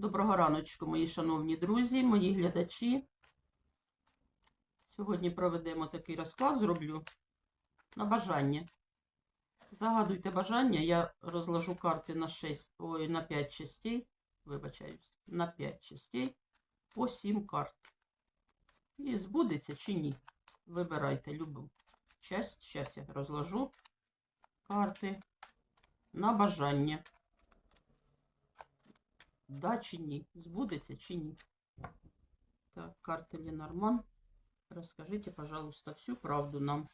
Доброго раночку, мої шановні друзі, мої глядачі. Сьогодні проведемо такий розклад, зроблю на бажання. Загадуйте бажання, я розложу карти на 6, ой, на 5 частей, вибачаюсь, на 5 частей по 7 карт. І збудеться чи ні. Вибирайте любу часть. Зараз я розложу карти на бажання. Да чи ні? Збудеться чи ні? Так, карта Ленорман. Расскажите, пожалуйста, всю правду нам.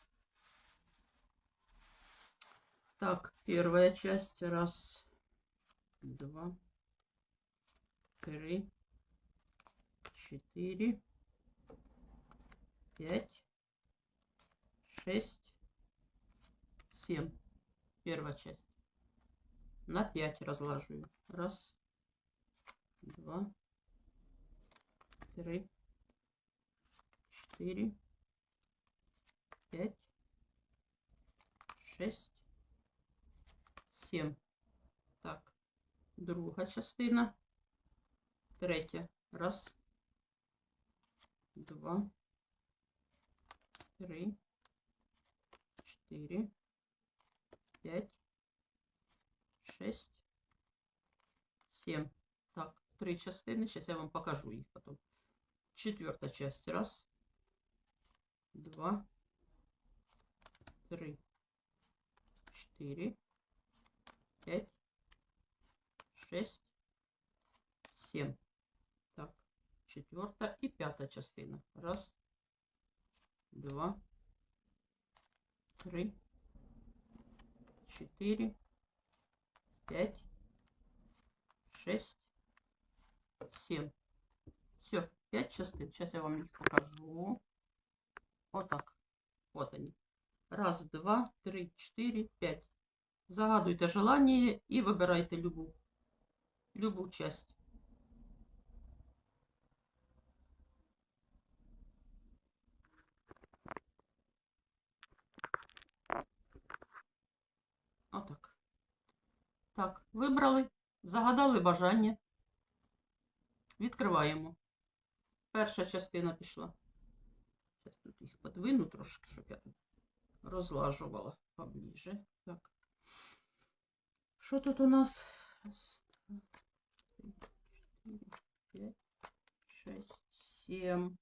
Так, первая часть. Раз, два, три, четыре, пять, шесть, семь. Первая часть. На пять разложу. Раз, два, три, четыре, пять, шесть, сім. Так, друга частина. Третя. Раз, два, три, чотири, п'ять, шесть, сім. Три частини. Сейчас я вам покажу їх потом. Четверта часть. Раз, два, три, четыре, пять, шесть, семь. Так, четверта и пятая частина. Раз, два, три, четыре, пять, шесть, семь. Все, пять частин. Сейчас я вам их покажу. Вот так. Вот они. Раз, два, три, четыре, пять. Загадуйте желание і вибирайте любу. Любу часть. Отак. Так, вибрали, загадали бажання. Відкриваємо. Перша частина пішла. Зараз тут їх подвину трошки, щоб я тут розлажувала поближе. Так. Що тут у нас? Раз, два, три, чотири, п'ять, шесть, сім.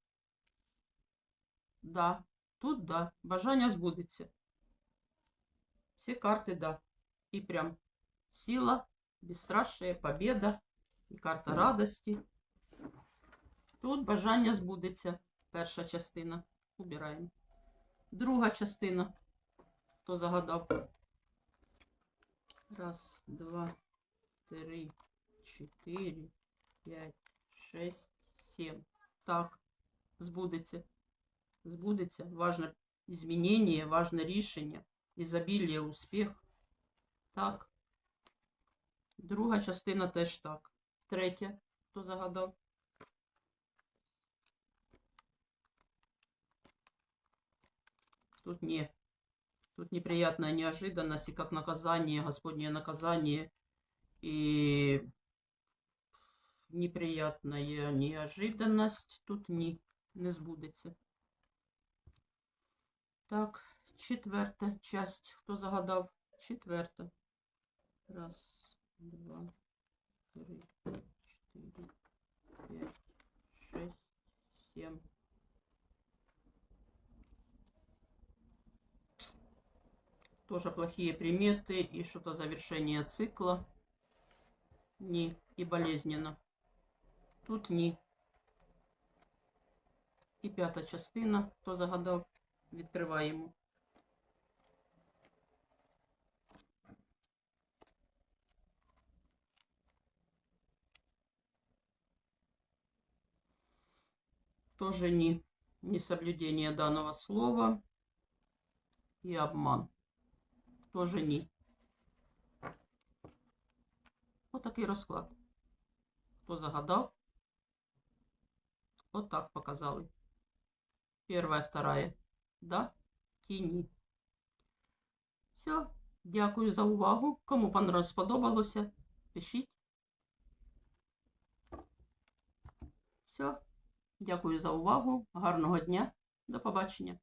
Да, тут да. Бажання збудеться. Всі карти да. І прям сила, безстрашие, победа і карта радості. Тут бажання збудеться. Перша частина. Убираємо. Друга частина. Хто загадав? Раз, два, три, чотири, п'ять, шесть, сім. Так, збудеться. Збудеться. Важне змінення, важне рішення, ізобілля, успіх. Так. Друга частина теж так. Третя. Хто загадав? Тут не. Тут неприятная неожиданность, и как наказание, Господнее наказание, и неприятная неожиданность тут не, не збудеться. Так, четверта часть. Хто загадав? Четверта. Раз, два, три, Тоже плохие приметы и что-то завершение цикла. Не. И болезненно. Тут ні. І п'ята частина. Хто загадав? Відкриваємо. Тоже не, не соблюдение данного слова и обман. Тоже ні. Отакий розклад. Хто загадав? Отак показали. Первая, вторая. Да? Ті ні. Все. Дякую за увагу. Кому понравилось, сподобалося, пишіть. Все. Дякую за увагу. Гарного дня. До побачення.